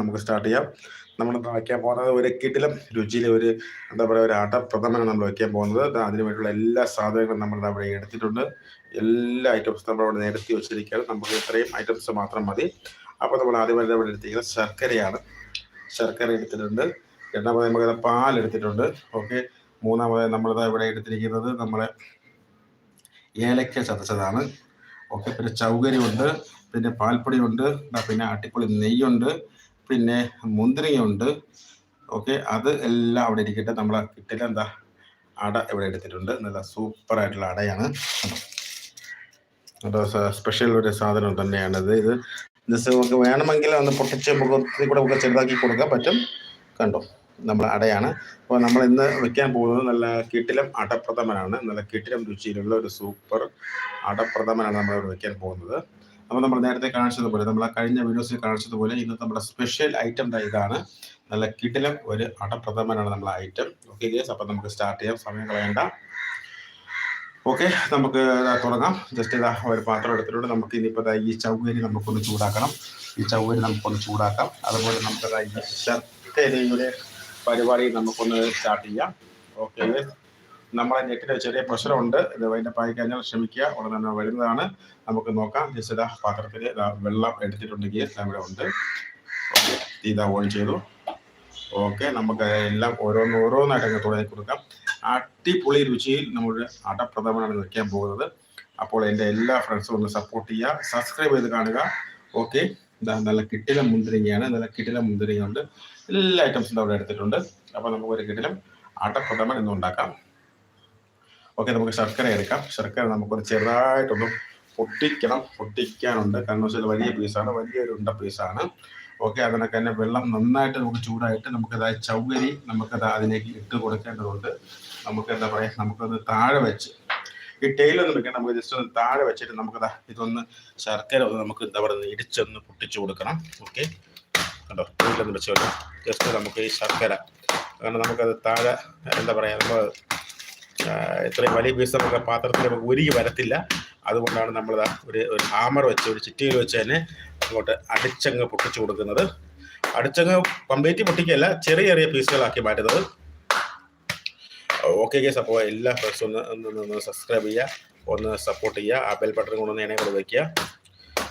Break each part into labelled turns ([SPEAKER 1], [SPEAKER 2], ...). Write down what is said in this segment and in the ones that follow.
[SPEAKER 1] നമുക്ക് സ്റ്റാർട്ട് ചെയ്യാം. നമ്മൾ വയ്ക്കാൻ പോകുന്നത് ഒരു കിടിലം രുചിയിലും ഒരു എന്താ പറയുക ഒരു ആട്ട പ്രഥമനാണ് നമ്മൾ വയ്ക്കാൻ പോകുന്നത്. അതിന് വേണ്ടിയുള്ള എല്ലാ സാധനങ്ങളും നമ്മൾ അവിടെ എടുത്തിട്ടുണ്ട്. എല്ലാ ഐറ്റംസും നമ്മൾ അവിടെ നിരത്തി വെച്ചിരിക്കുകയാണ്. നമുക്ക് ഇത്രയും ഐറ്റംസ് മാത്രം മതി. അപ്പോൾ നമ്മൾ ആദ്യമായിട്ട് അവിടെ എടുത്തിരിക്കുന്നത് ശർക്കരയാണ്. ശർക്കര എടുത്തിട്ടുണ്ട്. രണ്ടാമത് നമുക്ക് പാൽ എടുത്തിട്ടുണ്ട്. ഓക്കെ. മൂന്നാമത് നമ്മളിത് ഇവിടെ എടുത്തിരിക്കുന്നത് നമ്മളെ ഏലക്ക ചതച്ചതാണ്. ഓക്കെ. പിന്നെ ചൗകരി ഉണ്ട് പിന്നെ പാൽപ്പൊടിയുണ്ട്. പിന്നെ അട്ടിപ്പൊളി നെയ്യുണ്ട്. പിന്നെ മുന്തിരിങ്ങയുണ്ട് ഓക്കെ അത് എല്ലാം അവിടെ ഇരിക്കട്ടെ. നമ്മൾ കിട്ടില്ല എന്താ? അട ഇവിടെ എടുത്തിട്ടുണ്ട്. നല്ല സൂപ്പർ ആയിട്ടുള്ള അടയാണ്. അത് സ്പെഷ്യൽ ഒരു സാധനം തന്നെയാണിത്. ഇത് ജസ്റ്റ് നമുക്ക് വേണമെങ്കിൽ ഒന്ന് പൊട്ടിച്ച് മുഖത്തിൽ കൂടെ നമുക്ക് ചെറുതാക്കി കൊടുക്കാൻ പറ്റും. കണ്ടോ? നമ്മൾ അടയാണ്. അപ്പോൾ നമ്മൾ ഇന്ന് വെക്കാൻ പോകുന്നത് നല്ല കിട്ടിലം അടപ്രഥമനാണ്. നല്ല കിട്ടിലം രുചിയിലുള്ള ഒരു സൂപ്പർ അടപ്രഥമനാണ് നമ്മൾ വെക്കാൻ പോകുന്നത്. അപ്പോൾ നമ്മൾ നേരത്തെ കാണിച്ചതുപോലെ നമ്മൾ കഴിഞ്ഞ വീഡിയോസിൽ കാണിച്ചതുപോലെ ഇന്ന് നമ്മുടെ സ്പെഷ്യൽ ഐറ്റം ഇതാണ്. നല്ല കിടിലം ഒരു അടപ്രഥമനാണ് നമ്മളെ ഐറ്റം ഓക്കെ ഗേസ് അപ്പം നമുക്ക് സ്റ്റാർട്ട് ചെയ്യാം. സമയം കളയണ്ട. ഓക്കെ നമുക്ക് തുടങ്ങാം. ജസ്റ്റ് ഇതാ ഒരു പാത്രം എടുത്തിട്ടുണ്ട്. നമുക്ക് ഇനിയിപ്പോൾ ഈ ചൗകരി നമുക്കൊന്ന് ചൂടാക്കണം. ഈ ചൗകരി നമുക്കൊന്ന് ചൂടാക്കാം. അതുപോലെ നമുക്ക് ഈ ശർക്കരയുടെ പരിപാടി നമുക്കൊന്ന് സ്റ്റാർട്ട് ചെയ്യാം. ഓക്കെ നമ്മളെ നെറ്റിന് ചെറിയ പ്രഷറുണ്ട്. ഇത് ആയി കഴിഞ്ഞാൽ ക്ഷമിക്കുക. ഉടനെ തന്നെ വരുന്നതാണ്. നമുക്ക് നോക്കാം. ജസ്റ്റ് പാത്രത്തിൽ വെള്ളം എടുത്തിട്ടുണ്ടെങ്കിൽ ഇവിടെ ഉണ്ട്. ഇതാ ഓൺ ചെയ്തു. ഓക്കെ. നമുക്ക് എല്ലാം ഓരോന്ന് ഓരോന്നായിട്ട് അങ്ങ് തുടങ്ങി കൊടുക്കാം. അടിപൊളി രുചിയിൽ നമ്മുടെ അടപ്രഥമനാണ് വെക്കാൻ പോകുന്നത്. അപ്പോൾ എന്റെ എല്ലാ ഫ്രണ്ട്സും ഒന്ന് സപ്പോർട്ട് ചെയ്യുക. സബ്സ്ക്രൈബ് ചെയ്ത് കാണുക. ഓക്കെ. നല്ല കിട്ടില മുന്തിരിങ്ങയാണ്. നല്ല കിട്ടില മുന്തിരിങ്ങയുണ്ട്. എല്ലാ ഐറ്റംസും അവിടെ എടുത്തിട്ടുണ്ട്. അപ്പോൾ നമുക്ക് ഒരു കിട്ടിലും അടപ്രഥമൻ എന്ന് ഉണ്ടാക്കാം. ഓക്കെ നമുക്ക് ശർക്കര എടുക്കാം. ശർക്കര നമുക്കൊന്ന് ചെറുതായിട്ടൊന്ന് പൊട്ടിക്കണം. പൊട്ടിക്കാനുണ്ട്. കാരണം വെച്ചാൽ വലിയ പീസാണ് വലിയൊരു ഉണ്ട പീസാണ് ഓക്കെ അതിനൊക്കെ തന്നെ വെള്ളം നന്നായിട്ട് നമുക്ക് ചൂടായിട്ട് നമുക്കത് ചൗകരി നമുക്കത് അതിലേക്ക് ഇട്ട് കൊടുക്കേണ്ടതുണ്ട്. നമുക്ക് എന്താ പറയുക നമുക്കത് താഴെ വെച്ച് ഈ ടൈലൊന്നും വെക്കണം നമുക്ക് ജസ്റ്റ് ഒന്ന് താഴെ വെച്ചിട്ട് നമുക്കത് ഇതൊന്ന് ശർക്കര ഒന്ന് നമുക്ക് എന്താ പറയുക ഇടിച്ചൊന്ന് പൊട്ടിച്ചു കൊടുക്കണം. ഓക്കെ കണ്ടോ? ടൈലൊന്ന് വെച്ചോളൂ ജസ്റ്റ് നമുക്ക് ഈ ശർക്കര. കാരണം നമുക്കത് താഴെ എന്താ പറയുക നമ്മൾ ഇത്രയും വലിയ പീസ് നമുക്ക് പാത്രത്തിൽ നമുക്ക് ഉരുകി വരത്തില്ല. അതുകൊണ്ടാണ് നമ്മൾ ഒരു ഒരു ഹാമർ വെച്ച് ഒരു ചിറ്റിയിൽ വെച്ച് തന്നെ അങ്ങോട്ട് അടിച്ചങ്ങ് പൊട്ടിച്ചു കൊടുക്കുന്നത്. അടിച്ചങ്ങ് കംപ്ലീറ്റ് പൊട്ടിക്കല്ല ചെറിയ ചെറിയ പീസുകളാക്കി മാറ്റുന്നത്. ഓക്കെ കേസ് അപ്പോൾ എല്ലാ ഫ്രണ്ട്സും ഒന്ന് ഒന്ന് സബ്സ്ക്രൈബ് ചെയ്യുക ഒന്ന് സപ്പോർട്ട് ചെയ്യുക ആ ബെൽ ബട്ടൺ കൊണ്ടൊന്ന് എന്നെ കൂടെ വയ്ക്കുക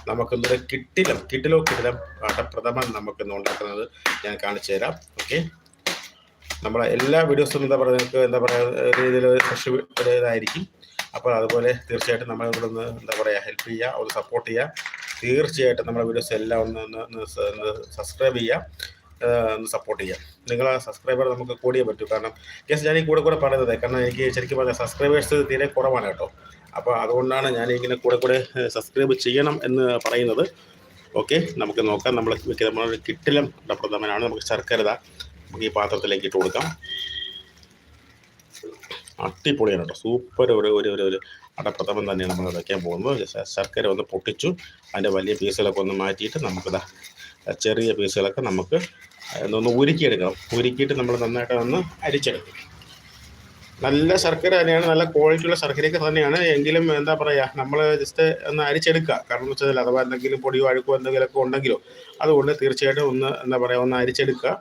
[SPEAKER 1] നമുക്കിന്നൊരു കിട്ടിലും കിട്ടിലോ കിട്ടിലും പ്രഥമൻ നമുക്കിന്ന് ഉണ്ടാക്കുന്നത് ഞാൻ കാണിച്ചു തരാം ഓക്കെ നമ്മളെ എല്ലാ വീഡിയോസും എന്താ പറയുക നിങ്ങൾക്ക് എന്താ പറയുക രീതിയിൽ ഫ്രഷ് ഒരു ഇതായിരിക്കും. അപ്പോൾ അതുപോലെ തീർച്ചയായിട്ടും നമ്മൾ ഇവിടെ ഒന്ന് എന്താ പറയുക ഹെൽപ്പ് ചെയ്യുക ഒന്ന് സപ്പോർട്ട് ചെയ്യുക. തീർച്ചയായിട്ടും നമ്മുടെ വീഡിയോസ് എല്ലാം ഒന്ന് ഒന്ന് സബ്സ്ക്രൈബ് ചെയ്യുക. ഒന്ന് സപ്പോർട്ട് ചെയ്യുക. നിങ്ങൾ സബ്സ്ക്രൈബർ നമുക്ക് കൂടിയേ പറ്റൂ. കാരണം യെസ് ഞാൻ ഈ കൂടെ കൂടെ പറയുന്നത് കാരണം എനിക്ക് ശരിക്കും പറഞ്ഞാൽ സബ്സ്ക്രൈബേഴ്സ് തീരെ കുറവാണ് കേട്ടോ. അപ്പോൾ അതുകൊണ്ടാണ് ഞാൻ ഇങ്ങനെ കൂടെ കൂടെ സബ്സ്ക്രൈബ് ചെയ്യണം എന്ന് പറയുന്നത്. ഓക്കെ നമുക്ക് നോക്കാം. നമ്മൾ നമ്മളൊരു കിട്ടിലും പ്രധാനമാണ് നമുക്ക് ശർക്കര നമുക്ക് ഈ പാത്രത്തിലേക്ക് ഇട്ട് കൊടുക്കാം. അടിപൊളിയാണ് കേട്ടോ. സൂപ്പർ ഒരു ഒരു ഒരു ഒരു അടപ്രഥമൻ തന്നെയാണ് നമ്മൾ വയ്ക്കാൻ പോകുന്നത്. ശർക്കര ഒന്ന് പൊട്ടിച്ചു. അതിന്റെ വലിയ പീസുകളൊക്കെ ഒന്ന് മാറ്റിയിട്ട് നമുക്കിതാ ചെറിയ പീസുകളൊക്കെ നമുക്ക് ഒന്ന് ഉരുക്കിയെടുക്കണം. ഉരുക്കിയിട്ട് നമ്മൾ നന്നായിട്ട് ഒന്ന് അരിച്ചെടുക്കും. നല്ല ശർക്കര തന്നെയാണ് നല്ല ക്വാളിറ്റിയുള്ള ശർക്കരയൊക്കെ തന്നെയാണ്. എങ്കിലും എന്താ പറയുക നമ്മൾ ജസ്റ്റ് ഒന്ന് അരിച്ചെടുക്കുക. കാരണം എന്ന് വെച്ചാൽ അഥവാ എന്തെങ്കിലും പൊടിയോ അഴുക്കോ എന്തെങ്കിലുമൊക്കെ ഉണ്ടെങ്കിലോ അതുകൊണ്ട് തീർച്ചയായിട്ടും ഒന്ന് എന്താ പറയുക ഒന്ന് അരിച്ചെടുക്കുക.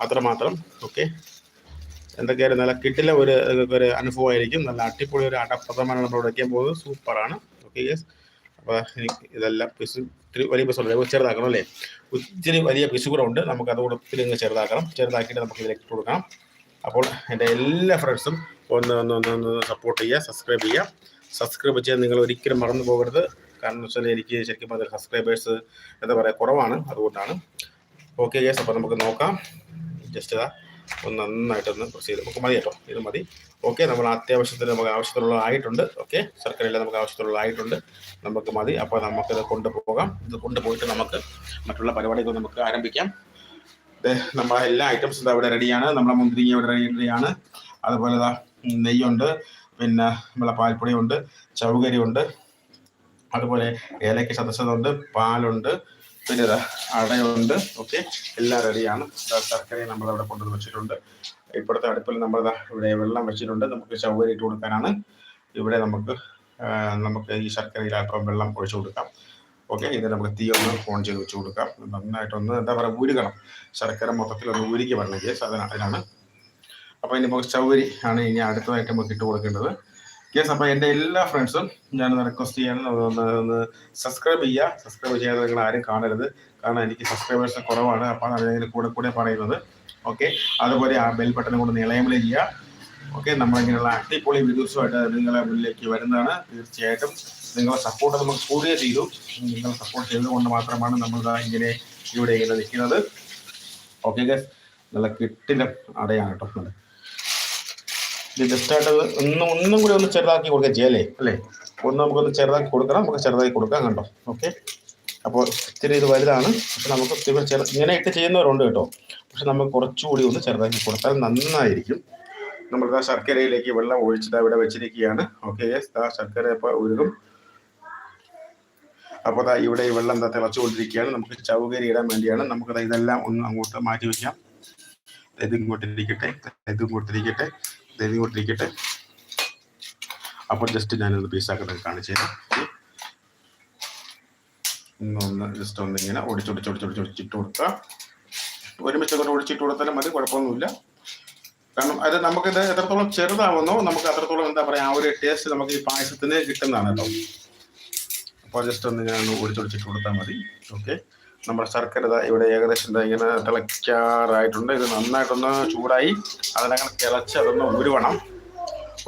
[SPEAKER 1] അത്രമാത്രം. ഓക്കെ. എന്തൊക്കെയായാലും നല്ല കിട്ടില്ല ഒരു ഒരു അനുഭവമായിരിക്കും. നല്ല അടിപൊളി ഒരു അടപ്രദമാണ് നമ്മൾ ഉടയ്ക്കാൻ പോകുന്നത്. സൂപ്പറാണ്. ഓക്കെ യെസ് അപ്പോൾ എനിക്ക് ഇതെല്ലാം പീസ് ഇത്തിരി വലിയ പീസുണ്ട് ചെറുതാക്കണം അല്ലേ? ഒത്തിരി വലിയ പീസ് കൂടെ ഉണ്ട്. നമുക്ക് അതുകൂടെ ഒത്തിരി ഇങ്ങ് ചെറുതാക്കണം. ചെറുതാക്കിയിട്ട് നമുക്ക് ഇതിലേക്ക് ഇട്ട് കൊടുക്കണം. അപ്പോൾ എന്റെ എല്ലാ ഫ്രണ്ട്സും ഒന്ന് ഒന്ന് ഒന്ന് ഒന്ന് സപ്പോർട്ട് ചെയ്യുക സബ്സ്ക്രൈബ് ചെയ്യുക. സബ്സ്ക്രൈബ് ചെയ്യാൻ നിങ്ങൾ ഒരിക്കലും മറന്നു പോകരുത്. കാരണം എന്ന് വെച്ചാൽ എനിക്ക് ശരിക്കും പറഞ്ഞാൽ സബ്സ്ക്രൈബേഴ്സ് എന്താ പറയുക കുറവാണ്. അതുകൊണ്ടാണ്. ഓക്കെ യെസ് അപ്പോൾ നമുക്ക് നോക്കാം. ജസ്റ്റ് ഇതാ. ഒന്ന് നന്നായിട്ടൊന്ന് പ്രസ് ചെയ്ത് നമുക്ക് മതി കേട്ടോ ഇത് മതി. ഓക്കെ നമ്മൾ അത്യാവശ്യത്തിന് നമുക്ക് ആവശ്യത്തിനുള്ള ആയിട്ടുണ്ട് ഓക്കെ സർക്കാരിലെ നമുക്ക് ആവശ്യത്തിനുള്ള ആയിട്ടുണ്ട് നമുക്ക് മതി. അപ്പോൾ നമുക്കിത് കൊണ്ടുപോകാം. ഇത് കൊണ്ടുപോയിട്ട് നമുക്ക് മറ്റുള്ള പരിപാടികൾ നമുക്ക് ആരംഭിക്കാം. നമ്മളെ എല്ലാ ഐറ്റംസും ഇതാ ഇവിടെ റെഡിയാണ് നമ്മളെ മുന്തിരിങ്ങ ഇവിടെ റെഡിയാണ് അതുപോലെ നെയ്യുണ്ട്. പിന്നെ നമ്മളെ പാൽപ്പൊടിയുണ്ട്. ചൗകരിയുണ്ട് അതുപോലെ ഏലയ്ക്ക് സദസ്സതുണ്ട്. പാലുണ്ട്. പിന്നെ അടയുണ്ട്. ഓക്കെ എല്ലാം റെഡിയാണ് ശർക്കരയും നമ്മളവിടെ കൊണ്ടുവന്ന് വെച്ചിട്ടുണ്ട്. ഇപ്പോഴത്തെ അടുപ്പിൽ നമ്മൾ ഇവിടെ വെള്ളം വെച്ചിട്ടുണ്ട്. നമുക്ക് ചവറി ഇട്ട് കൊടുക്കാനാണ്. ഇവിടെ നമുക്ക് നമുക്ക് ഈ ശർക്കരയിൽ അല്പം വെള്ളം ഒഴിച്ചു കൊടുക്കാം. ഓക്കെ ഇത് നമുക്ക് തീ ഒന്ന് ഫോൺ ചെയ്ത് വെച്ച് കൊടുക്കാം. നന്നായിട്ടൊന്ന് എന്താ പറയുക ഊരുകണം. ശർക്കര മൊത്തത്തിൽ ഒന്ന് ഉരുക്കി വരണമെങ്കിൽ അതിനാണ്. അപ്പോൾ നമുക്ക് ചൗരി ആണ് ഇനി അടുത്തതായിട്ട് നമുക്ക് ഇട്ട് കൊടുക്കേണ്ടത്. യെസ് അപ്പോൾ എന്റെ എല്ലാ ഫ്രണ്ട്സും ഞാൻ റിക്വസ്റ്റ് ചെയ്യാനും ഒന്ന് സബ്സ്ക്രൈബ് ചെയ്യുക. സബ്സ്ക്രൈബ് ചെയ്യാതെ നിങ്ങൾ ആരും കാണരുത്. കാരണം എനിക്ക് സബ്സ്ക്രൈബേഴ്സ് കുറവാണ്. അപ്പോൾ അതിന് കൂടെ കൂടെ പറയുന്നത്. ഓക്കെ അതുപോലെ ആ ബെൽ ബട്ടൺ കൊണ്ട് നിളയമിളി ചെയ്യുക. ഓക്കെ നമ്മളിങ്ങനെയുള്ള അടിപൊളി വീഡിയോസുമായിട്ട് നിങ്ങളെ മുന്നിലേക്ക് വരുന്നതാണ്. തീർച്ചയായിട്ടും നിങ്ങളെ സപ്പോർട്ട് നമുക്ക് കൂടിയേ ചെയ്തു നിങ്ങൾ സപ്പോർട്ട് ചെയ്തുകൊണ്ട് മാത്രമാണ് നമ്മൾ ഇങ്ങനെ ഇവിടെ ഇങ്ങനെ നിൽക്കുന്നത്. ഓക്കെ നല്ല കിട്ടിലും അടയാണ് കേട്ടോ. ഇത് ജസ്റ്റ് ആയിട്ട് അത് ഒന്നും ഒന്നും കൂടി ഒന്ന് ചെറുതാക്കി കൊടുക്കുക ചെയ്യല്ലേ? അല്ലേ? ഒന്ന് നമുക്കൊന്ന് ചെറുതാക്കി കൊടുക്കണം. നമുക്ക് ചെറുതാക്കി കൊടുക്കാം കണ്ടോ? ഓക്കെ അപ്പോൾ ഇത്തിരി ഇത് വലുതാണ്. പക്ഷെ നമുക്ക് ഇത്തിരി ചെറു ഇങ്ങനെ ഇട്ട് ചെയ്യുന്നവരുണ്ട് കേട്ടോ. പക്ഷെ നമുക്ക് കുറച്ചുകൂടി ഒന്ന് ചെറുതാക്കി കൊടുത്താൽ നന്നായിരിക്കും. നമ്മൾ ആ ശർക്കരയിലേക്ക് വെള്ളം ഒഴിച്ചിട്ട് ഇവിടെ വെച്ചിരിക്കുകയാണ്. ഓക്കെ ആ ശർക്കര ഇപ്പോൾ ഉരുകും. അപ്പോൾ അതാ ഇവിടെ ഈ വെള്ളം എന്താ തിളച്ചുകൊണ്ടിരിക്കുകയാണ്. നമുക്ക് ചൗകരി ഇടാൻ വേണ്ടിയാണ്. നമുക്കത് ഇതെല്ലാം ഒന്ന് അങ്ങോട്ട് മാറ്റി വയ്ക്കാം ഇത് ഇങ്ങോട്ടിരിക്കട്ടെ. ഇത് ഇങ്ങോട്ടിരിക്കട്ടെ. ഇത് ഇങ്ങോട്ടിരിക്കട്ടെ അപ്പോൾ ജസ്റ്റ് ഞാനൊന്ന് പീസാക്കട്ടെ കാണിച്ചു തരാം. ജസ്റ്റ് ഒന്ന് ഇങ്ങനെ ഒടിച്ചിട്ട് കൊടുക്കുക ഒരുമിച്ച് കൊണ്ട് ഒടിച്ചിട്ട് കൊടുത്താലും മതി കുഴപ്പമൊന്നുമില്ല. കാരണം അത് നമുക്കിത് എത്രത്തോളം ചെറുതാവുന്നോ നമുക്ക് അത്രത്തോളം എന്താ പറയാ ആ ഒരു ടേസ്റ്റ് നമുക്ക് ഈ പായസത്തിന് കിട്ടുന്നതാണ് കേട്ടോ അപ്പോൾ ജസ്റ്റ് ഒന്ന് ഞാൻ ഒടിച്ചൊടിച്ചിട്ട് കൊടുത്താൽ മതി. ഓക്കെ നമ്മുടെ ശർക്കര ഇവിടെ ഏകദേശം ഇങ്ങനെ തിളയ്ക്കാറായിട്ടുണ്ട്. ഇത് നന്നായിട്ടൊന്ന് ചൂടായി അതിനങ്ങനെ തിളച്ച് അതൊന്ന് ഉരുവണം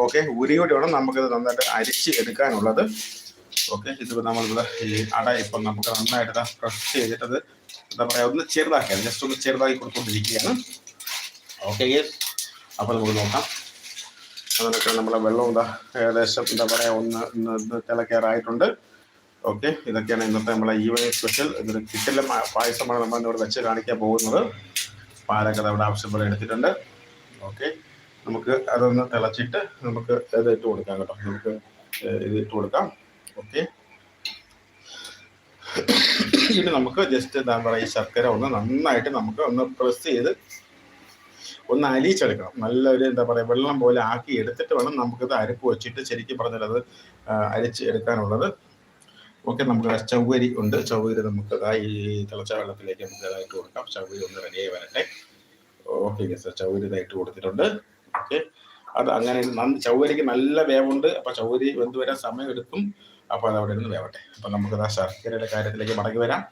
[SPEAKER 1] ഓക്കെ ഉരുകൂടി വേണം നമുക്കിത് നന്നായിട്ട് അരിച്ച് എടുക്കാനുള്ളത്. ഓക്കെ ഇതിപ്പോൾ നമ്മളിവിടെ ഈ അട ഇപ്പം നമുക്ക് നന്നായിട്ട് പ്രസ് ചെയ്തിട്ടത് എന്താ പറയുക ഒന്ന് ചെറുതാക്കിയാണ് ജസ്റ്റ് ഒന്ന് ചെറുതാക്കി കൊടുത്തുകൊണ്ടിരിക്കുകയാണ് ഓക്കെ അപ്പോൾ നമുക്ക് നോക്കാം. അതിനൊക്കെ നമ്മളെ വെള്ളം എന്താ ഏകദേശം എന്താ പറയുക ഒന്ന് ഇന്ന് തിളക്കാറായിട്ടുണ്ട് ഓക്കെ ഇതൊക്കെയാണ് ഇന്നത്തെ നമ്മളെ ഈവനിങ് സ്പെഷ്യൽ ഇതൊരു കിട്ടില്ല പായസമാണ് നമ്മൾ ഇവിടെ വെച്ച് കാണിക്കാൻ പോകുന്നത്. പാലൊക്കെ അവിടെ ആവശ്യം പോലെ എടുത്തിട്ടുണ്ട്. ഓക്കെ നമുക്ക് അതൊന്ന് തിളച്ചിട്ട് നമുക്ക് ഇത് ഇട്ട് കൊടുക്കാം കേട്ടോ. നമുക്ക് ഇത് ഇട്ട് കൊടുക്കാം. ഓക്കെ. ഇനി നമുക്ക് ജസ്റ്റ് എന്താ പറയുക ഈ ശർക്കര ഒന്ന് നന്നായിട്ട് നമുക്ക് ഒന്ന് പ്രസ് ചെയ്ത് ഒന്ന് അലിയിച്ചെടുക്കണം. നല്ലൊരു എന്താ പറയുക വെള്ളം പോലെ ആക്കി എടുത്തിട്ട് വേണം നമുക്കിത് അരപ്പ് വെച്ചിട്ട് ശരിക്കും പറഞ്ഞാൽ അത് അരിച്ച് എടുക്കാനുള്ളത്. ഓക്കെ നമുക്ക് ചവ്വരി ഉണ്ട്. ചവ്വരി നമുക്ക് ഈ തിളച്ച വെള്ളത്തിലേക്ക് നമുക്ക് ഇതായിട്ട് കൊടുക്കാം. ചവ്വരി ഒന്ന് റെഡിയായി വരട്ടെ. ഓക്കെ സാർ ചവ്വരി ഇതായിട്ട് കൊടുത്തിട്ടുണ്ട്. ഓക്കെ അത് അങ്ങനെ ചവ്വരിക്ക് നല്ല വേവുണ്ട്. അപ്പൊ ചവ്വരി വെന്ത് വരാൻ സമയം എടുക്കും അപ്പൊ അത് അവിടെ വേവട്ടെ. അപ്പൊ നമുക്ക് ആ ശർക്കരയുടെ കാര്യത്തിലേക്ക് മടങ്ങി വരാം.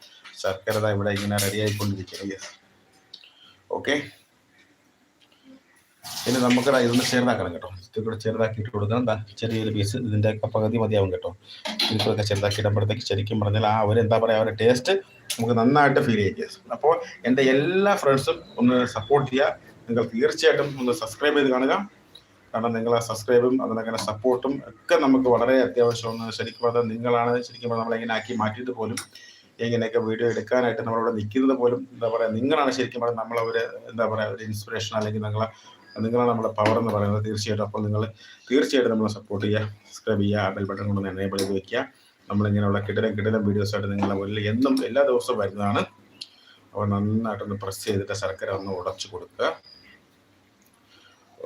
[SPEAKER 1] ശർക്കര ഇവിടെ ഇങ്ങനെ റെഡി ആയിക്കൊണ്ടിരിക്കുന്നത് യെസ് ഓക്കെ ഇനി നമുക്ക് ഇതൊന്ന് ചെറുതാക്കണം കേട്ടോ. ഇത് കൂടെ ചെറുതാക്കിയിട്ട് കൊടുക്കണം. എന്താ ചെറിയൊരു പീസ് ഇതിന്റെ ഒക്കെ പകുതി മതിയാവും കേട്ടോ. ഇതിലൊക്കെ ചെറുതാക്കി ഇടുമ്പോഴത്തേക്ക് ശരിക്കും പറഞ്ഞാൽ ആ ഒരു എന്താ പറയുക ഒരു ടേസ്റ്റ് നമുക്ക് നന്നായിട്ട് ഫീൽ ചെയ്യും. അപ്പോൾ എന്റെ എല്ലാ ഫ്രണ്ട്സും ഒന്ന് സപ്പോർട്ട് ചെയ്യുക. നിങ്ങൾ തീർച്ചയായിട്ടും ഒന്ന് സബ്സ്ക്രൈബ് ചെയ്ത് കാണുക. കാരണം നിങ്ങളെ സബ്സ്ക്രൈബും അതിനങ്ങനെ സപ്പോർട്ടും ഒക്കെ നമുക്ക് വളരെ അത്യാവശ്യമാണ് ശരിക്കും പറഞ്ഞാൽ നിങ്ങളാണ് ശരിക്കും പറഞ്ഞാൽ നമ്മളിങ്ങനെ ആക്കി മാറ്റിയിട്ട് പോലും. ഇങ്ങനെയൊക്കെ വീഡിയോ എടുക്കാനായിട്ട് നമ്മളിവിടെ നിൽക്കുന്നത് പോലും എന്താ പറയുക നിങ്ങളാണ് ശരിക്കും പറഞ്ഞാൽ നമ്മളെ ഒരു എന്താ പറയുക ഒരു ഇൻസ്പിറേഷൻ അല്ലെങ്കിൽ നിങ്ങളെ നിങ്ങളാണ് നമ്മുടെ പവർ എന്ന് പറയുന്നത്. തീർച്ചയായിട്ടും അപ്പോൾ നിങ്ങൾ തീർച്ചയായിട്ടും നമ്മളെ സപ്പോർട്ട് ചെയ്യുക സബ്സ്ക്രൈബ് ചെയ്യുക ബെൽ ബട്ടൺ കൊണ്ട് എനേബിൾ ചെയ്ത് വെക്കുക. നമ്മളിങ്ങനെയുള്ള കിടിലം കിടിലം വീഡിയോസായിട്ട് നിങ്ങളുടെ മുന്നിൽ എന്നും എല്ലാ ദിവസവും വരുന്നതാണ്. അപ്പോൾ നന്നായിട്ടൊന്ന് പ്രസ് ചെയ്തിട്ട് ശർക്കര ഒന്ന് ഉടച്ചു കൊടുക്കുക.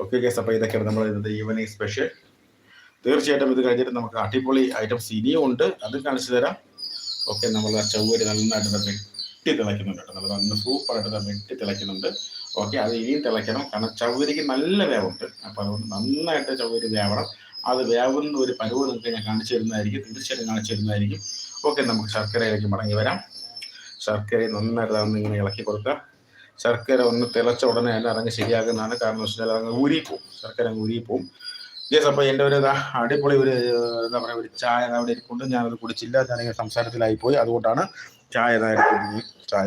[SPEAKER 1] ഓക്കെ കേസ് അപ്പോൾ ഇതൊക്കെയാണ് നമ്മൾ ഇന്നത്തെ ഈവനിങ് സ്പെഷ്യൽ തീർച്ചയായിട്ടും ഇത് കഴിഞ്ഞിട്ട് നമുക്ക് അടിപൊളി ഐറ്റംസ് ഇനിയും ഉണ്ട്. അത് കാണിച്ചു തരാം. ഓക്കെ നമ്മൾ ആ ചൗവരി നന്നായിട്ട് വെട്ടി തിളയ്ക്കുന്നുണ്ട് കേട്ടോ. നല്ല സൂപ്പറായിട്ട് വെട്ടി തിളയ്ക്കുന്നുണ്ട്. ഓക്കെ അത് ഇനിയും തിളയ്ക്കണം. കാരണം ചൗരിക്ക് നല്ല വേവുണ്ട്. അപ്പോൾ അതുകൊണ്ട് നന്നായിട്ട് ചൗരി വേവണം. അത് വേവുന്ന ഒരു പരുവ് നിങ്ങൾക്ക് ഞാൻ കാണിച്ചു തരുന്നതായിരിക്കും. തീർച്ചയായിട്ടും കാണിച്ചു തരുന്നതായിരിക്കും. ഓക്കെ നമുക്ക് ശർക്കരയിലേക്ക് മടങ്ങി വരാം. ശർക്കര നന്നായിട്ട് അതൊന്ന് ഇങ്ങനെ ഇളക്കി കൊടുക്കുക. ശർക്കര ഒന്ന് തിളച്ച ഉടനെ തന്നെ അതങ്ങ് ശരിയാക്കുന്നതാണ് കാരണം എന്ന് വെച്ചാൽ അതങ്ങ് ഊരിപ്പോവും. ശർക്കര അങ്ങ് ഊരിപ്പോവും. യെസ് അപ്പോൾ എന്റെ ഒരു അടിപൊളി ഒരു എന്താ പറയുക ഒരു ചായ അവിടെ ഇരിപ്പുണ്ട്. ഞാനത് കുടിച്ചില്ല. ഞാനിങ്ങനെ സംസാരത്തിലായി പോയി അതുകൊണ്ടാണ് ചായ ഇതായിട്ട് ചായ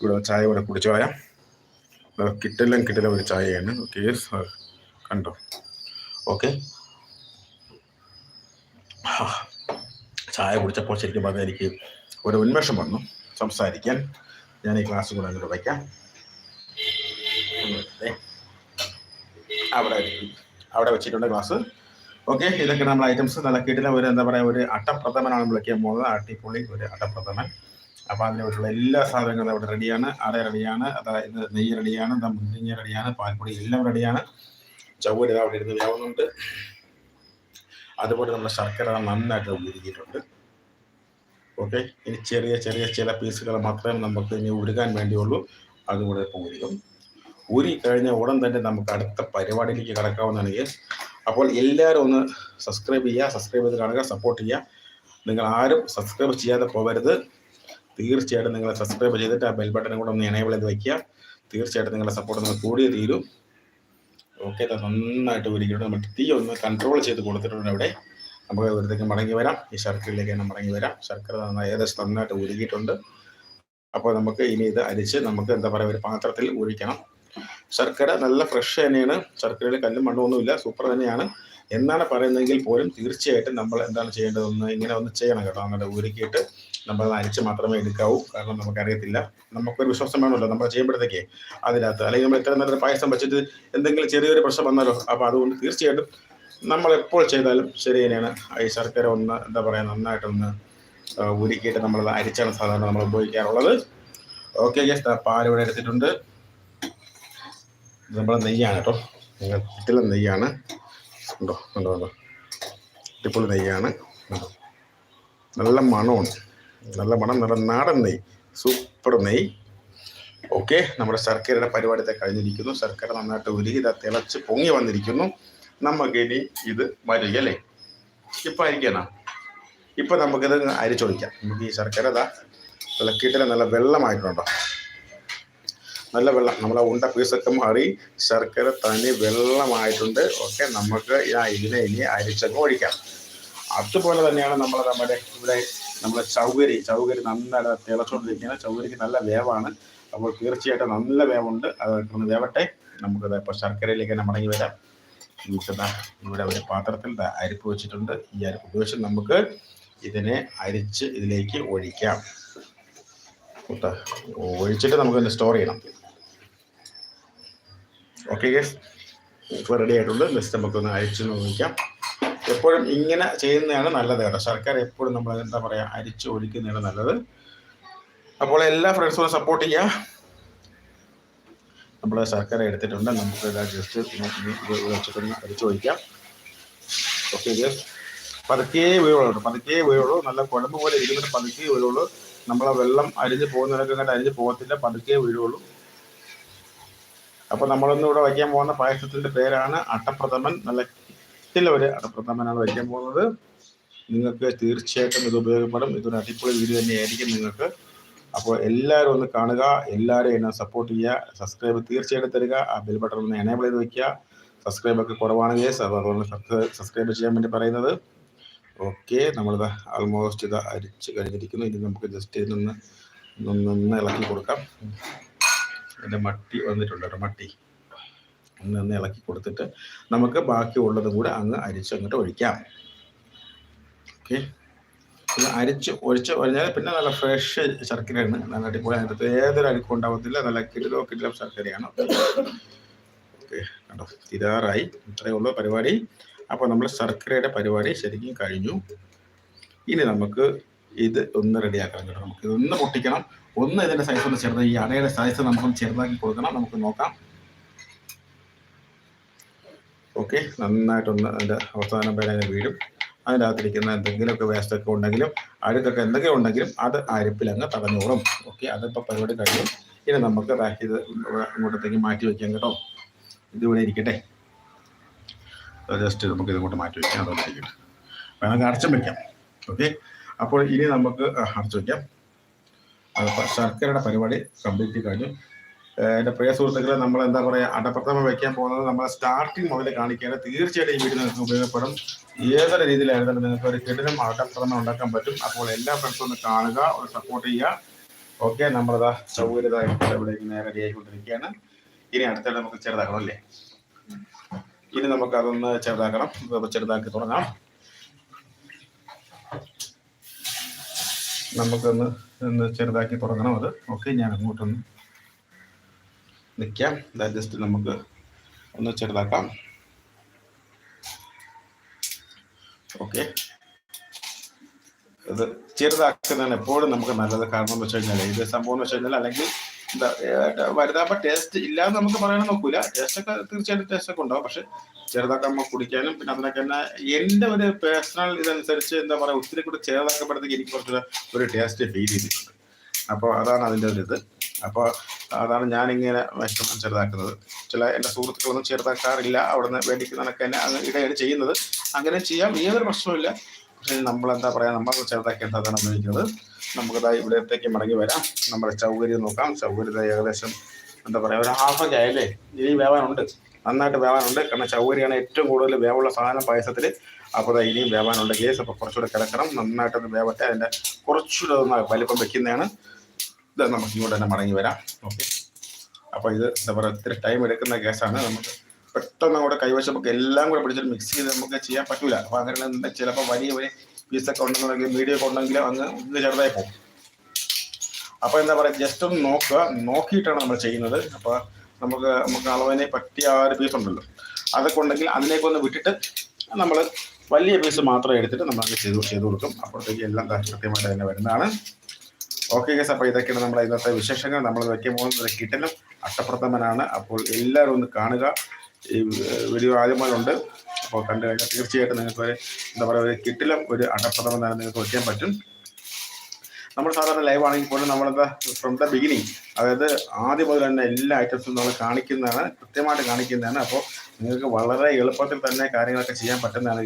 [SPEAKER 1] ഇവിടെ ചായ ഇവിടെ കുടിച്ചു കളയാം കിട്ടില്ല കിട്ടില്ല ഒരു ചായയാണ്. ഓക്കെ കണ്ടോ? ഓക്കെ ചായ കുടിച്ചപ്പോൾ ശരിക്കും പറഞ്ഞാൽ എനിക്ക് ഒരു ഉന്മേഷം വന്നു സംസാരിക്കാൻ. ഞാൻ ഈ ക്ലാസ് കൂടെ അങ്ങോട്ട് വയ്ക്കാം. അവിടെ അവിടെ വെച്ചിട്ടുണ്ട് ക്ലാസ് ഓക്കെ ഇതൊക്കെ നമ്മൾ ഐറ്റംസ് നല്ല കിട്ടില്ല ഒരു എന്താ പറയുക ഒരു അട്ടപ്രഥമനാണ് വിളിക്കാൻ പോകുന്നത്. അട്ടിപ്പൊളി ഒരു അട്ടപ്രഥമൻ. അപ്പോൾ അതിലോട്ടുള്ള എല്ലാ സാധനങ്ങളും അവിടെ റെഡിയാണ് അട റെഡിയാണ് അതായത് നെയ്യ് റെഡിയാണ് മുന്തിരിങ്ങ റെഡിയാണ് പാൽപ്പൊടി എല്ലാം റെഡിയാണ് ചവ്വരി അവിടെ ഇരുന്ന് വ്യാവുന്നുണ്ട് അതുപോലെ നമ്മുടെ ശർക്കര നന്നായിട്ട് ഉരുക്കിയിട്ടുണ്ട് ഓക്കെ ഇനി ചെറിയ ചെറിയ ചില പീസുകൾ മാത്രമേ നമുക്ക് ഇനി ഉരുകാൻ വേണ്ടിയുള്ളൂ. അതുകൂടെ ഇപ്പോൾ ഉരുകും. ഊരി കഴിഞ്ഞ ഉടൻ തന്നെ നമുക്ക് അടുത്ത പരിപാടിയിലേക്ക് കിടക്കാവുന്നതാണ് അപ്പോൾ എല്ലാവരും ഒന്ന് സബ്സ്ക്രൈബ് ചെയ്യുക സബ്സ്ക്രൈബ് ചെയ്ത് കാണുക സപ്പോർട്ട് ചെയ്യുക. നിങ്ങൾ ആരും സബ്സ്ക്രൈബ് ചെയ്യാതെ പോകരുത്. തീർച്ചയായിട്ടും നിങ്ങൾ സബ്സ്ക്രൈബ് ചെയ്തിട്ട് ആ ബെൽ ബട്ടൺ കൂടെ ഒന്ന് എനേബിൾ ചെയ്ത് വയ്ക്കുക തീർച്ചയായിട്ടും നിങ്ങളുടെ സപ്പോർട്ട് നിങ്ങൾ കൂടിയേ തീരും. ഓക്കെ നന്നായിട്ട് ഉരുക്കിയിട്ട് നമ്മൾ തീ ഒന്ന് കൺട്രോൾ ചെയ്ത് കൊടുത്തിട്ടുണ്ട് അവിടെ നമുക്ക് ഇവിടത്തേക്ക് മടങ്ങി വരാം. ഈ ശർക്കരയിലേക്ക് തന്നെ മടങ്ങി വരാം. ശർക്കര ഏകദേശം നന്നായിട്ട് ഉരുകിയിട്ടുണ്ട് അപ്പോൾ നമുക്ക് ഇനി ഇത് അരിച്ച് നമുക്ക് എന്താ പറയുക ഒരു പാത്രത്തിൽ ഒഴിക്കണം. ശർക്കര നല്ല ഫ്രഷ് തന്നെയാണ്. ശർക്കരയിൽ കല്ലും മണ്ണൊന്നുമില്ല സൂപ്പർ തന്നെയാണ്. എന്നാണ് പറയുന്നതെങ്കിൽ പോലും തീർച്ചയായിട്ടും നമ്മൾ എന്താണ് ചെയ്യേണ്ടതെന്ന് ഇങ്ങനെ ഒന്ന് ചെയ്യണം കേട്ടോ. അങ്ങനെ ഉരുക്കിയിട്ട് നമ്മൾ അരിച്ച് മാത്രമേ എടുക്കാവൂ. കാരണം നമുക്കറിയത്തില്ല. നമുക്കൊരു വിശ്വാസം വേണമല്ലോ. നമ്മൾ ചെയ്യുമ്പോഴത്തേക്ക് അതിനകത്ത്. അല്ലെങ്കിൽ നമ്മൾ ഇത്ര നല്ലൊരു പായസം വെച്ചിട്ട് എന്തെങ്കിലും ചെറിയൊരു പ്രശ്നം വന്നാലോ? അപ്പോൾ അതുകൊണ്ട് തീർച്ചയായിട്ടും നമ്മൾ എപ്പോൾ ചെയ്താലും ശരി തന്നെയാണ്. ഈ ശർക്കര ഒന്ന് എന്താ പറയുക നന്നായിട്ടൊന്ന് ഉരുക്കിയിട്ട് നമ്മളത് അരിച്ചാണ് സാധാരണ നമ്മൾ ഉപയോഗിക്കാറുള്ളത്. ഓക്കെ ഗസ് പാൽ ഇവിടെ എടുത്തിട്ടുണ്ട്. നമ്മൾ നെയ്യാണ് കേട്ടോ. കിട്ടില്ല നെയ്യാണ്. ഉണ്ടോ? ഉണ്ടോ? ഉണ്ടോ? ഇട്ടിപ്പുള്ളി നെയ്യാണ്. നല്ല മണമാണ്. നല്ല മണം നല്ല നാടൻ നെയ് സൂപ്പർ നെയ് ഓക്കെ നമ്മുടെ ശർക്കരയുടെ പരിപാടിത്തെ കഴിഞ്ഞിരിക്കുന്നു. ശർക്കര നന്നായിട്ട് ഉരുകി തിളച്ച് പൊങ്ങി വന്നിരിക്കുന്നു. നമുക്ക് ഇനി ഇത് വരിക അല്ലേ? ഇപ്പം അരിക്കാനാ ഇപ്പം നമുക്കിത് അരിച്ചൊഴിക്കാം നമുക്ക് ഈ ശർക്കര ഇതാ ഇളക്കിയിട്ട് നല്ല വെള്ളമായിട്ടുണ്ടോ? നല്ല വെള്ളം. നമ്മളെ ഉണ്ട പീസൊക്കെ മാറി ശർക്കര തനി വെള്ളമായിട്ടുണ്ട്. ഓക്കെ നമുക്ക് ഇതിനെ ഇനി അരിച്ചൊക്കെ ഒഴിക്കാം. അതുപോലെ തന്നെയാണ് നമ്മൾ നമ്മുടെ ഇവിടെ നമ്മളെ ചൗകരി ചൗകരി നന്നായിട്ട് തിളച്ചുകൊണ്ടിരിക്കുകയാണ് ചൗകരിക്ക് നല്ല വേവാണ്. അപ്പോൾ തീർച്ചയായിട്ടും നല്ല വേവുണ്ട്. അത് വേവട്ടെ. നമുക്കത് ഇപ്പോൾ ശർക്കരയിലേക്ക് തന്നെ മടങ്ങി വരാം. നമുക്കിതാ ഇവിടെ ഒരു പാത്രത്തിൽ അരിപ്പ് വെച്ചിട്ടുണ്ട്. ഈ അരിപ്പ് ഉപയോഗിച്ച് നമുക്ക് ഇതിനെ അരിച്ച് ഇതിലേക്ക് ഒഴിക്കാം. ഒഴിച്ചിട്ട് നമുക്ക് സ്റ്റോർ ചെയ്യണം. ഓക്കെ ഗസ് ഇപ്പോൾ റെഡി ആയിട്ടുണ്ട്. ജസ്റ്റ് നമുക്കൊന്ന് അരിച്ച് നോക്കാം. എപ്പോഴും ഇങ്ങനെ ചെയ്യുന്നതാണ് നല്ലത് കേട്ടോ. സർക്കാർ എപ്പോഴും നമ്മൾ എന്താ പറയുക അരിച്ച് ഒഴിക്കുന്നതാണ് നല്ലത്. അപ്പോൾ എല്ലാ ഫ്രണ്ട്സും സപ്പോർട്ട് ചെയ്യുക നമ്മൾ സർക്കാർ എടുത്തിട്ടുണ്ട്. നമുക്ക് എല്ലാ ജസ്റ്റ് വെച്ചിട്ടൊന്ന് അരിച്ച് ഒഴിക്കാം ഓക്കെ ഗസ് പതുക്കേ വീഴുള്ളൂ പതുക്കേ വീഴുള്ളൂ. നല്ല കുഴമ്പ് പോലെ ഇരിക്കുന്നിട്ട് പതുക്കേ വീഴുള്ളൂ. നമ്മളെ വെള്ളം അരിഞ്ഞ് പോകുന്നതിനൊക്കെ കണ്ട് അരിഞ്ഞ് പോകത്തില്ല. പതുക്കേ വീഴുള്ളൂ. അപ്പോൾ നമ്മളൊന്നും ഇവിടെ വയ്ക്കാൻ പോകുന്ന പായസത്തിന്റെ പേരാണ് അട്ടപ്രഥമൻ. നല്ല കിട്ടില്ല അവർ അടപ്രഥമനാണ് വയ്ക്കാൻ പോകുന്നത്. നിങ്ങൾക്ക് തീർച്ചയായിട്ടും ഇത് ഉപയോഗപ്പെടും. ഇതൊരു അടിപൊളി വീഡിയോ തന്നെയായിരിക്കും നിങ്ങൾക്ക്. അപ്പോൾ എല്ലാവരും ഒന്ന് കാണുക എല്ലാവരും എന്നെ സപ്പോർട്ട് ചെയ്യുക സബ്സ്ക്രൈബ് തീർച്ചയായിട്ടും തരിക ആ ബെൽ ബട്ടൺ ഒന്ന് എനേബിൾ ചെയ്ത് വെക്കുക. സബ്സ്ക്രൈബ് ഒക്കെ കുറവാണെങ്കിൽ അതുകൊണ്ട് സബ്സ്ക്രൈബ് ചെയ്യാൻ വേണ്ടി പറയുന്നത്. ഓക്കെ നമ്മളിത് ആൾമോസ്റ്റ് ഇത് അരിച്ച് കഴിഞ്ഞിരിക്കുന്നു. ഇനി നമുക്ക് ജസ്റ്റ് നിന്ന് നിന്ന് ഇളക്കി കൊടുക്കാം. എന്റെ മട്ടി വന്നിട്ടുണ്ട് കേട്ടോ മട്ടി. ഒന്ന് ഇളക്കി കൊടുത്തിട്ട് നമുക്ക് ബാക്കിയുള്ളതും കൂടെ അങ്ങ് അരിച്ച് അങ്ങോട്ട് ഒഴിക്കാം. ഓക്കെ അരിച്ച് ഒഴിച്ച് കഴിഞ്ഞാൽ പിന്നെ നല്ല ഫ്രഷ് ശർക്കരയാണ്. നല്ല അടിപൊളി. അതിനകത്ത് ഏതൊരു അഴുക്കും ഉണ്ടാവത്തില്ല. നല്ല കിലോ കിലോ ശർക്കരയാണ്. ഓക്കെ കണ്ടോ? തിരാറായി. ഇത്രയേ ഉള്ളൂ പരിപാടി. അപ്പോൾ നമ്മൾ ശർക്കരയുടെ പരിപാടി ശരിക്കും കഴിഞ്ഞു. ഇനി നമുക്ക് ഇത് ഒന്ന് റെഡിയാക്കണം കേട്ടോ. നമുക്ക് ഇതൊന്ന് പൊട്ടിക്കണം. ഒന്ന് ഇതിന്റെ സൈസ് ഒന്ന് ചെറുത് ഈ അടയുടെ സൈസ് നമുക്കൊന്ന് ചെറുതാക്കി കൊടുക്കണം. നമുക്ക് നോക്കാം. ഓക്കെ നന്നായിട്ടൊന്ന് അതിന്റെ അവസാനം വരെ അതിന് വീഴും. അതിന്റെ അകത്തിരിക്കുന്ന എന്തെങ്കിലുമൊക്കെ വേസ്റ്റൊക്കെ ഉണ്ടെങ്കിലും അഴുക്കൊക്കെ എന്തൊക്കെ ഉണ്ടെങ്കിലും അത് അരിപ്പിൽ അങ്ങ് തടഞ്ഞോളും. ഓക്കെ അതിപ്പോൾ പരിപാടി കഴിയും ഇനി നമുക്ക് ഇത് ഇങ്ങോട്ടത്തേക്ക് മാറ്റി വയ്ക്കാം കേട്ടോ. ഇതിവിടെ ഇരിക്കട്ടെ. ജസ്റ്റ് നമുക്ക് ഇതിങ്ങോട്ട് മാറ്റി വയ്ക്കാം അതുകൊണ്ട് ഇരിക്കട്ടെ. വേണമെങ്കിൽ അടച്ചും വയ്ക്കാം ഓക്കെ അപ്പോൾ ഇനി നമുക്ക് അടച്ചു വയ്ക്കാം ശർക്കരയുടെ പരിപാടി കംപ്ലീറ്റ് കഴിഞ്ഞു. എന്റെ പ്രിയ സുഹൃത്തുക്കളെ നമ്മൾ എന്താ പറയുക അടപ്രഥമ വയ്ക്കാൻ പോകുന്നത് നമ്മളെ സ്റ്റാർട്ടിങ് മുതൽ കാണിക്കാതെ തീർച്ചയായിട്ടും ഈ വീഡിയോ നിങ്ങൾക്ക് ഉപയോഗപ്പെടും. ഏതൊരു രീതിയിലായിരുന്നാലും നിങ്ങൾക്ക് ഒരു കിടിലം അടപ്രഥമ ഉണ്ടാക്കാൻ പറ്റും. അപ്പോൾ എല്ലാ ഫ്രണ്ട്സും ഒന്ന് കാണുക ഒന്ന് സപ്പോർട്ട് ചെയ്യുക. ഓക്കെ നമ്മളതാ സൗകര്യതായിട്ട് ഇവിടെ ഇങ്ങനെ റെഡി ആയിക്കൊണ്ടിരിക്കുകയാണ്. ഇനി അടുത്തായിട്ട് നമുക്ക് ചെറുതാക്കണം അല്ലേ? ഇനി നമുക്ക് അതൊന്ന് ചെറുതാക്കണം. ചെറുതാക്കി തുടങ്ങാം. നമുക്കൊന്ന് ചെറുതാക്കി തുടങ്ങണം അത്. ഓക്കെ ഞാൻ അങ്ങോട്ടൊന്ന് നിൽക്കാം ജസ്റ്റ് നമുക്ക് ഒന്ന് ചെറുതാക്കാം. ഓക്കെ ഇത് ചെറുതാക്കുന്നതാണ് എപ്പോഴും നമുക്ക് നല്ലത്. കാരണം എന്ന് വെച്ച് കഴിഞ്ഞാൽ ഇത് സംഭവം എന്ന് വെച്ച് കഴിഞ്ഞാൽ അല്ലെങ്കിൽ എന്താ വലുതാകുമ്പോൾ ടേസ്റ്റ് ഇല്ലാന്ന് നമുക്ക് പറയാൻ നോക്കൂല. ടേസ്റ്റ് ഒക്കെ തീർച്ചയായിട്ടും ടേസ്റ്റ് ഒക്കെ ഉണ്ടാവും. പക്ഷെ ചെറുതാക്കുമ്പോൾ കുടിക്കാനും പിന്നെ അതിനൊക്കെ തന്നെ എന്റെ ഒരു പേഴ്സണൽ ഇതനുസരിച്ച് എന്താ പറയുക ഒത്തിരി കൂടെ ചെറുതാക്കുമ്പോഴത്തേക്ക് എനിക്ക് കുറച്ചുകൂടെ ഒരു ടേസ്റ്റ് ഫീൽ ചെയ്തിട്ടുണ്ട്. അപ്പോൾ അതാണ് അതിന്റെ ഒരു ഇത് അപ്പോൾ അതാണ് ഞാനിങ്ങനെ വിഷമം ചെറുതാക്കുന്നത്. ചില എന്റെ സുഹൃത്തുക്കളൊന്നും ചെറുതാക്കാറില്ല. അവിടെ നിന്ന് തന്നെ അങ്ങ് ഇടയാണ് ചെയ്യുന്നത്. അങ്ങനെ ചെയ്യാം. ഏതൊരു പ്രശ്നമില്ല പക്ഷേ നമ്മൾ എന്താ പറയുക നമ്മൾ ചെറുതാക്കി എന്താണ് ഉപയോഗിക്കുന്നത് നമുക്കതാ ഇവിടത്തേക്ക് മടങ്ങി വരാം. നമ്മുടെ സൗകര്യം നോക്കാം. സൗകര്യം ഏകദേശം എന്താ പറയുക ഒരു ഹാഫ് ഒക്കെ ആയല്ലേ? ഇനി വേവാനുണ്ട്. നന്നായിട്ട് വേവാനുണ്ട്. കാരണം ചൗകരിയാണ് ഏറ്റവും കൂടുതൽ വേവുള്ള സാധനം പായസത്തിൽ. അപ്പോൾ ഇനിയും വേവാനുണ്ട്. കേസ് അപ്പോൾ കുറച്ചുകൂടെ കിടക്കണം. നന്നായിട്ടൊന്ന് വേവട്ടെ. അതിന്റെ കുറച്ചുകൂടെ ഒന്ന് വലിപ്പം വെക്കുന്നതാണ്. ഇത് നമുക്ക് ഇങ്ങോട്ട് തന്നെ മടങ്ങി വരാം. ഓക്കെ. അപ്പോൾ ഇത് എന്താ പറയുക ഒത്തിരി ടൈം എടുക്കുന്ന കേസാണ് നമുക്ക് പെട്ടെന്ന് അങ്ങോട്ട് കൈവശം നമുക്ക് എല്ലാം കൂടെ പിടിച്ചിട്ട് മിക്സ് ചെയ്ത് നമുക്ക് ചെയ്യാൻ പറ്റൂല. അപ്പോൾ അങ്ങനെ ചിലപ്പോൾ വലിയ വലിയ പീസൊക്കെ ഉണ്ടെന്നുണ്ടെങ്കിൽ വീഡിയോ ഒക്കെ ഉണ്ടെങ്കിൽ അങ്ങ് ഇത് ചെറുതായി പോകും. അപ്പോൾ എന്താ പറയുക ജസ്റ്റ് ഒന്ന് നോക്കുക. നോക്കിയിട്ടാണ് നമ്മൾ ചെയ്യുന്നത്. അപ്പോൾ നമുക്ക് നമുക്ക് അളവിനെ പറ്റിയ ആ ഒരു പീസ് ഉണ്ടല്ലോ. അതൊക്കെ ഉണ്ടെങ്കിൽ അതിലേക്കൊന്ന് വിട്ടിട്ട് നമ്മൾ വലിയ പീസ് മാത്രം എടുത്തിട്ട് നമ്മൾ അങ്ങ് ചെയ്ത് ചെയ്ത് കൊടുക്കും. അപ്പോഴത്തേക്ക് എല്ലാം കൃത്യമായിട്ട് തന്നെ വരുന്നതാണ്. ഓക്കെ ഗസ് അപ്പോൾ ഇതൊക്കെയാണ് നമ്മൾ ഇന്നത്തെ വിശേഷങ്ങൾ. നമ്മൾ വയ്ക്കാൻ പോകുന്നത് കിട്ടലും അട്ടപ്രഥമനാണ്. അപ്പോൾ എല്ലാവരും ഒന്ന് കാണുക. ഈ വീഡിയോ ആദ്യമായുണ്ട് അപ്പോൾ കണ്ടു കഴിഞ്ഞാൽ തീർച്ചയായിട്ടും നിങ്ങൾക്ക് ഒരു എന്താ പറയുക ഒരു കിട്ടിലും ഒരു അട്ടപ്രഥമൻ തന്നെ നിങ്ങൾക്ക് വയ്ക്കാൻ പറ്റും. നമ്മൾ സാധാരണ ലൈവ് ആണെങ്കിൽ പോലും നമ്മളെന്താ ഫ്രം ദ ബിഗിനിങ് അതായത് ആദ്യം മുതൽ തന്നെ എല്ലാ ഐറ്റംസും നമ്മൾ കാണിക്കുന്നതാണ് കൃത്യമായിട്ട് കാണിക്കുന്നതാണ്. അപ്പോൾ നിങ്ങൾക്ക് വളരെ എളുപ്പത്തിൽ തന്നെ കാര്യങ്ങളൊക്കെ ചെയ്യാൻ പറ്റുന്നതാണ്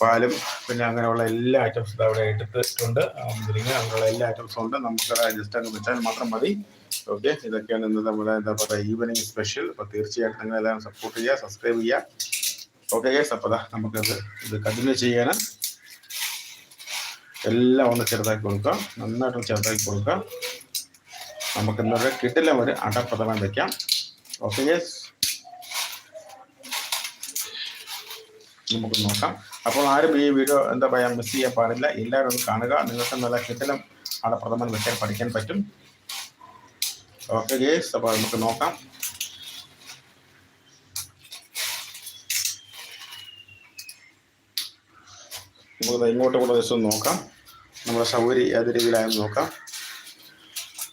[SPEAKER 1] പാലും പിന്നെ അങ്ങനെയുള്ള എല്ലാ ഐറ്റംസും അവിടെ എടുത്തിട്ടുണ്ട്. മുന്തിരിങ്ങ അങ്ങനെയുള്ള എല്ലാ ഐറ്റംസും ഉണ്ട്. നമുക്ക് ജസ്റ്റ് അങ്ങ് വെച്ചാൽ മാത്രം മതി. ഓക്കെ ഇതൊക്കെയാണ് ഇന്ന് നമ്മുടെ എന്താ പറയുക ഈവനിങ് സ്പെഷ്യൽ അപ്പോൾ തീർച്ചയായിട്ടും നിങ്ങൾ എല്ലാവരും സപ്പോർട്ട് ചെയ്യുക സബ്സ്ക്രൈബ് ചെയ്യുക. ഓക്കെ ഗേസ് അപ്പോൾ നമുക്ക് നമുക്കത് ഇത് കണ്ടിന്യൂ ചെയ്യാൻ എല്ലാം ഒന്ന് ചെറുതാക്കി കൊടുക്കുക നന്നായിട്ട് ചെറുതാക്കി കൊടുക്കുക നമുക്ക് ഇന്നൊരു കിട്ടില്ല ഒരു അടപ്രഥമം വെക്കാം. ഓക്കെ ഗേസ് നമുക്ക് നോക്കാം. അപ്പോൾ ആരും ഈ വീഡിയോ എന്താ പറയുക മിസ് ചെയ്യാൻ പാടില്ല. എല്ലാവരും ഒന്ന് കാണുക. നിങ്ങൾക്ക് നല്ല കിട്ടലും പ്രഥമൻ വെക്കാൻ പഠിക്കാൻ പറ്റും. ഓക്കെ ഗേസ് അപ്പോൾ നമുക്ക് നോക്കാം. നമുക്ക് ഇങ്ങോട്ട് കൂടെ ദിവസം നോക്കാം. നമ്മുടെ സൗകര്യം ഏത് രീതിയിലായെന്ന് നോക്കാം.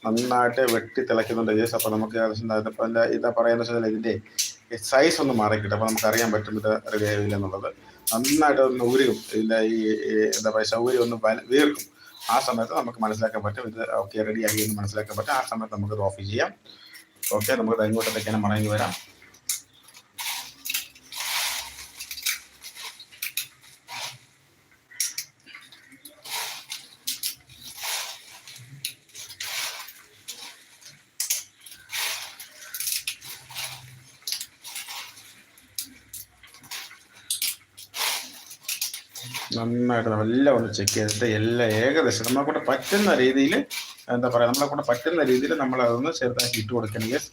[SPEAKER 1] നന്നായിട്ട് വെട്ടി തിളയ്ക്കുന്നുണ്ട് ഗേസ് അപ്പോൾ നമുക്ക് ഏകദേശം ഇതാ പറയുന്ന ഇതിന്റെ? സൈസ് ഒന്ന് മാറിക്കിട്ടും. അപ്പോൾ നമുക്ക് അറിയാൻ പറ്റും ഇത് റെഡി ആയില്ല എന്നുള്ളത്. നന്നായിട്ട് ഒന്ന് ഉരുകും ഇതിന്റെ ഈ എന്താ പറയുക സൗകര്യം ഒന്ന് വീർക്കും. ആ സമയത്ത് നമുക്ക് മനസ്സിലാക്കാൻ പറ്റും ഇത് ഓക്കെ റെഡി ആയി എന്ന് മനസ്സിലാക്കാൻ പറ്റും. ആ സമയത്ത് നമുക്ക് ഇത് ഓഫ് ചെയ്യാം. ഓക്കെ നമുക്ക് ദാ ഇങ്ങോട്ടേക്കാണ് മടങ്ങി വരാം. നന്നായിട്ട് എല്ലാം ഒന്ന് ചെക്ക് ചെയ്തിട്ട് എല്ലാം ഏകദേശം നമ്മളെ കൊണ്ട് പറ്റുന്ന രീതിയിൽ എന്താ പറയുക നമ്മളെ കൊണ്ട് പറ്റുന്ന രീതിയിൽ നമ്മൾ അതൊന്ന് ചെറുതാക്കി ഇട്ട് കൊടുക്കണം യെസ്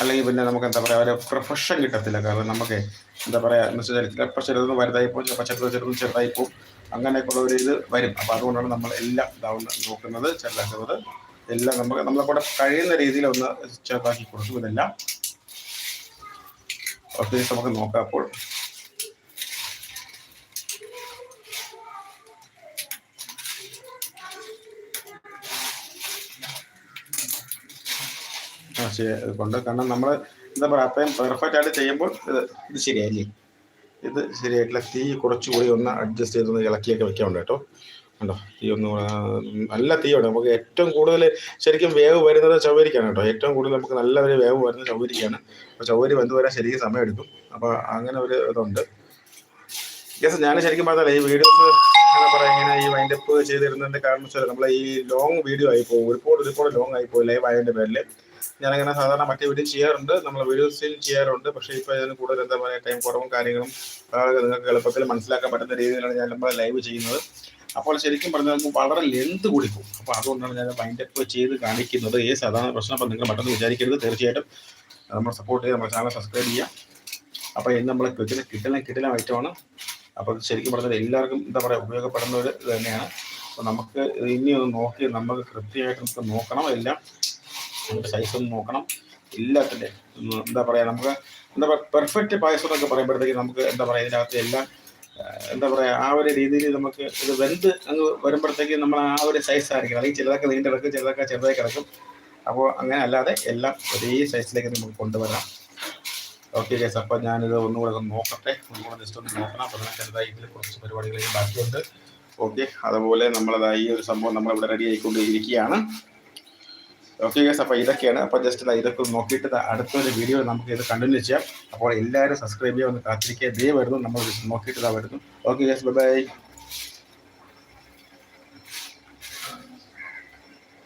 [SPEAKER 1] അല്ലെങ്കിൽ പിന്നെ നമുക്ക് എന്താ പറയുക ഒരു പ്രൊഫഷൻ കിട്ടത്തില്ല. കാരണം നമുക്ക് എന്താ പറയുക എന്ന് വെച്ചാൽ ചിലപ്പോൾ ചിലതൊന്ന് വലുതായി പോകും ചിലപ്പോൾ ചെറുത് ചെറുതും ചെറുതായി പോകും. അങ്ങനെയൊക്കെയുള്ള ഒരു ഇത് വരും. അപ്പോൾ അതുകൊണ്ടാണ് നമ്മൾ എല്ലാം ഇതാവുന്ന നോക്കുന്നത് ചെറുതാക്കുന്നത്. എല്ലാം നമുക്ക് നമ്മളെ കൂടെ കഴിയുന്ന രീതിയിൽ ഒന്ന് ചെറുതാക്കി കൊടുക്കും ഇതെല്ലാം. ഓക്കെ നമുക്ക് നോക്കാം അപ്പോൾ. കൊണ്ട് കാരണം നമ്മൾ എന്താ പറയുക അത്രയും പെർഫെക്റ്റ് ആയിട്ട് ചെയ്യുമ്പോൾ ഇത് ഇത് ശരിയായില്ലേ? ഇത് ശരിയായിട്ടില്ല. തീ കുറച്ചുകൂടി ഒന്ന് അഡ്ജസ്റ്റ് ചെയ്തൊന്ന് ഇളക്കിയൊക്കെ വെക്കാറുണ്ട് കേട്ടോ. കണ്ടോ? തീ ഒന്ന് നല്ല തീയുണ്ട് നമുക്ക് ഏറ്റവും കൂടുതൽ ശരിക്കും വേവ് വരുന്നത് ചൗവരിക്കാണ് കേട്ടോ. ഏറ്റവും കൂടുതൽ നമുക്ക് നല്ല ഒരു വേവ് വരുന്നത് ചൗവരിക്കാണ്. അപ്പോൾ ചൗവരി വന്നു വരാൻ ശരിക്കും സമയമെടുക്കും. അപ്പോൾ അങ്ങനെ ഒരു ഇതുണ്ട്. യെസ് ഞാൻ ശരിക്കും പറഞ്ഞാൽ ഈ വീഡിയോസ് എന്താ പറയുക ഇങ്ങനെ ഈ വൈൻഡപ്പ് ചെയ്തിരുന്നതിന്റെ കാരണം വെച്ചാൽ നമ്മൾ ഈ ലോങ് വീഡിയോ ആയിപ്പോൾ ഒരുപാട് ഒരുപാട് ലോങ് ആയി പോയി ലൈവ് ആയതിന്റെ പേരിൽ ഞാനങ്ങനെ സാധാരണ മറ്റേ വീഡിയോ ചെയ്യാറുണ്ട്. നമ്മൾ വീഡിയോസിൽ ചെയ്യാറുണ്ട്. പക്ഷേ ഇപ്പോൾ ഇതിന് കൂടുതൽ എന്താ പറയുക ടൈം കുറവും കാര്യങ്ങളും അതായത് നിങ്ങൾക്ക് എളുപ്പത്തിൽ മനസ്സിലാക്കാൻ പറ്റുന്ന രീതിയിലാണ് ഞാൻ നമ്മൾ ലൈവ് ചെയ്യുന്നത്. അപ്പോൾ ശരിക്കും പറഞ്ഞാൽ നമുക്ക് വളരെ ലെന്ത് പോകും. അപ്പോൾ അതുകൊണ്ടാണ് ഞാൻ മൈൻഡ് അപ്പ് ചെയ്ത് കാണിക്കുന്നത്. ഏ സാധാരണ പ്രശ്നം അപ്പോൾ നിങ്ങൾ പെട്ടെന്ന് വിചാരിക്കരുത്. തീർച്ചയായിട്ടും നമ്മൾ സപ്പോർട്ട് ചെയ്യുക നമ്മുടെ ചാനൽ സബ്സ്ക്രൈബ് ചെയ്യുക അപ്പോൾ ഇന്ന് നമ്മൾ കിട്ടുന്ന കിട്ടുന്ന കിട്ടുന്ന ഐറ്റമാണ് അപ്പോൾ ശരിക്കും പറഞ്ഞാൽ എല്ലാവർക്കും എന്താ പറയുക ഉപയോഗപ്പെടുന്ന ഒരു തന്നെയാണ്. അപ്പോൾ നമുക്ക് ഇനി ഒന്ന് നോക്കി നമുക്ക് കൃത്യമായിട്ട് നമുക്ക് നോക്കണം എല്ലാം. നമുക്ക് സൈസ് ഒന്ന് നോക്കണം. എല്ലാത്തിന്റെ എന്താ പറയുക നമുക്ക് എന്താ പറയുക പെർഫെക്റ്റ് പായസം എന്നൊക്കെ പറയുമ്പോഴത്തേക്ക് നമുക്ക് എന്താ പറയുക ഇതിനകത്ത് എല്ലാം എന്താ പറയുക ആ ഒരു രീതിയിൽ നമുക്ക് ഇത് വെന്ത് അങ്ങ് വരുമ്പോഴത്തേക്ക് നമ്മൾ ആ ഒരു സൈസ് ആയിരിക്കും അല്ലെങ്കിൽ ചിലതൊക്കെ നീണ്ടു കിടക്കും ചിലതൊക്കെ ചെറുതായി കിടക്കും. അപ്പോൾ അങ്ങനെ അല്ലാതെ എല്ലാം ഒരേ സൈസിലേക്ക് നമുക്ക് കൊണ്ടുവരാം. ഓക്കെ ഗൈസ് അപ്പോൾ ഞാനിത് ഒന്നുകൂടെ ഒന്ന് നോക്കട്ടെ. ഒന്നുകൂടെ ജസ്റ്റ് ഒന്ന് നോക്കണം. അപ്പോൾ എന്താ ഇതിൽ കുറച്ച് പരിപാടികളെയും ബാക്കിയുണ്ട്. ഓക്കെ അതുപോലെ നമ്മളത് ഈ ഒരു സംഭവം നമ്മളിവിടെ റെഡി ആയിക്കൊണ്ട് ഇരിക്കുകയാണ് ഓക്കെ ഗൈസ് അപ്പോൾ ഇതൊക്കെയാണ്. അപ്പോൾ ജസ്റ്റ് ഇതൊക്കെ നോക്കിയിട്ട് അടുത്തൊരു വീഡിയോ നമുക്ക് ഇത് കണ്ടിന്യൂ ചെയ്യാം. അപ്പോൾ എല്ലാവരും സബ്സ്ക്രൈബ് ചെയ്യാൻ ഒന്ന് കാത്തിരിക്കുക. ഇതേ വരുന്നു നമ്മൾ നോക്കിയിട്ട് ഇതാ വരുന്നു. Okay guys bye bye